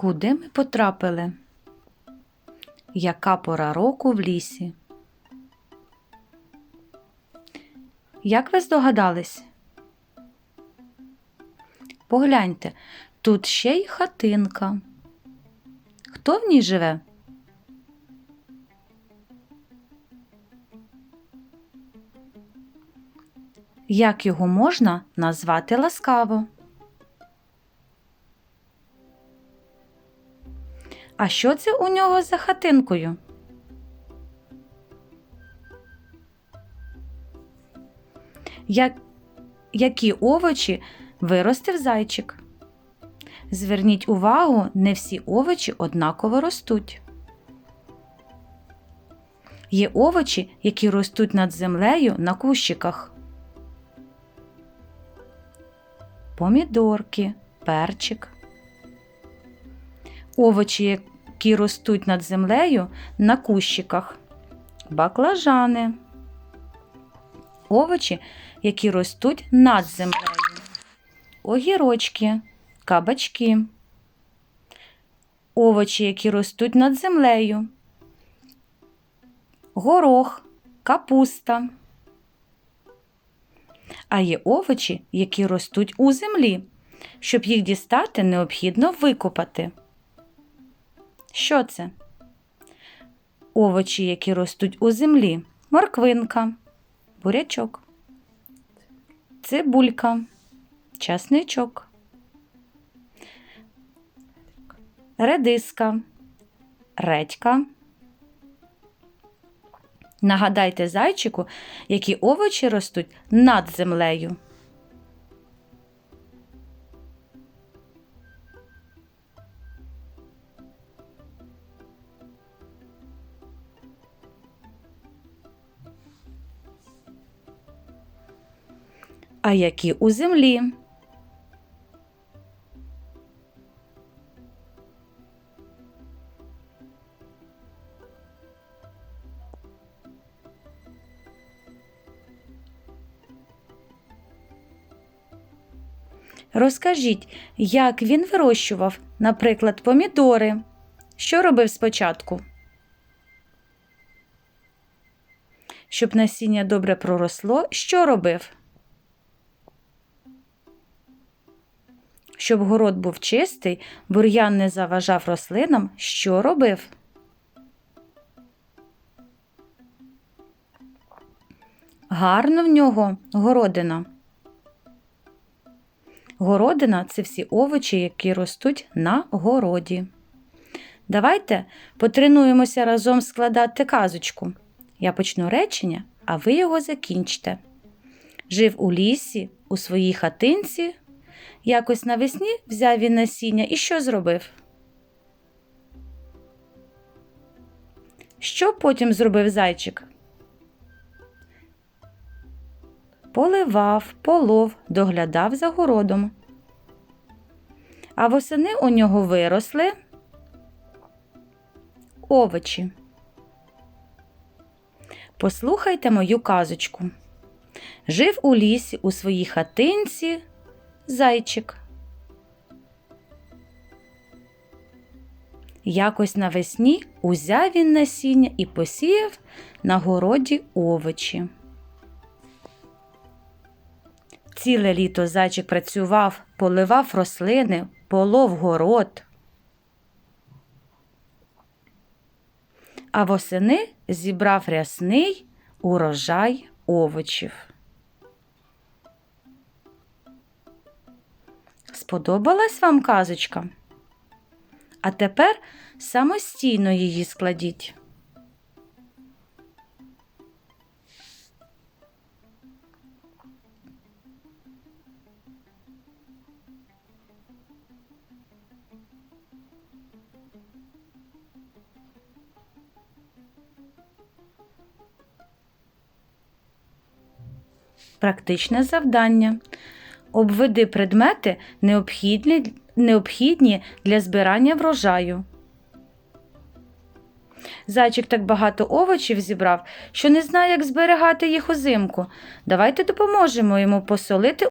Куди ми потрапили? Яка пора року в лісі? Як ви здогадались? Погляньте, тут ще й хатинка. Хто в ній живе? Як його можна назвати ласкаво? А що це у нього за хатинкою? Як... Які овочі виростив зайчик? Зверніть увагу, не всі овочі однаково ростуть. Є овочі, які ростуть над землею на кущиках. Помідорки, перчик. Овочі, які ростуть над землею на кущиках. Баклажани. Овочі, які ростуть над землею. Огірочки, кабачки. Овочі, які ростуть над землею. Горох, капуста. А є овочі, які ростуть у землі. Щоб їх дістати, необхідно викопати. Що це? Овочі, які ростуть у землі. Морквинка, бурячок, цибулька, часничок, редиска, редька. Нагадайте зайчику, які овочі ростуть над землею. А які у землі? Розкажіть, як він вирощував, наприклад, помідори. Що робив спочатку? Щоб насіння добре проросло, що робив? Щоб город був чистий, бур'ян не заважав рослинам, що робив? Гарно в нього городина. Городина це всі овочі, які ростуть на городі. Давайте потренуємося разом складати казочку. Я почну речення, а ви його закінчите. Жив у лісі, у своїй хатинці. Якось навесні взяв він насіння і що зробив? Що потім зробив зайчик? Поливав, полов, доглядав за городом. А восени у нього виросли овочі. Послухайте мою казочку. Жив у лісі у своїй хатинці зайчик. Якось навесні узяв він насіння і посіяв на городі овочі. Ціле літо зайчик працював, поливав рослини, полов город. А восени зібрав рясний урожай овочів. Сподобалась вам казочка? А тепер самостійно її складіть. Практичне завдання. Обведи предмети, необхідні, необхідні для збирання врожаю. Зайчик так багато овочів зібрав, що не знає, як зберігати їх узимку. Давайте допоможемо йому посолити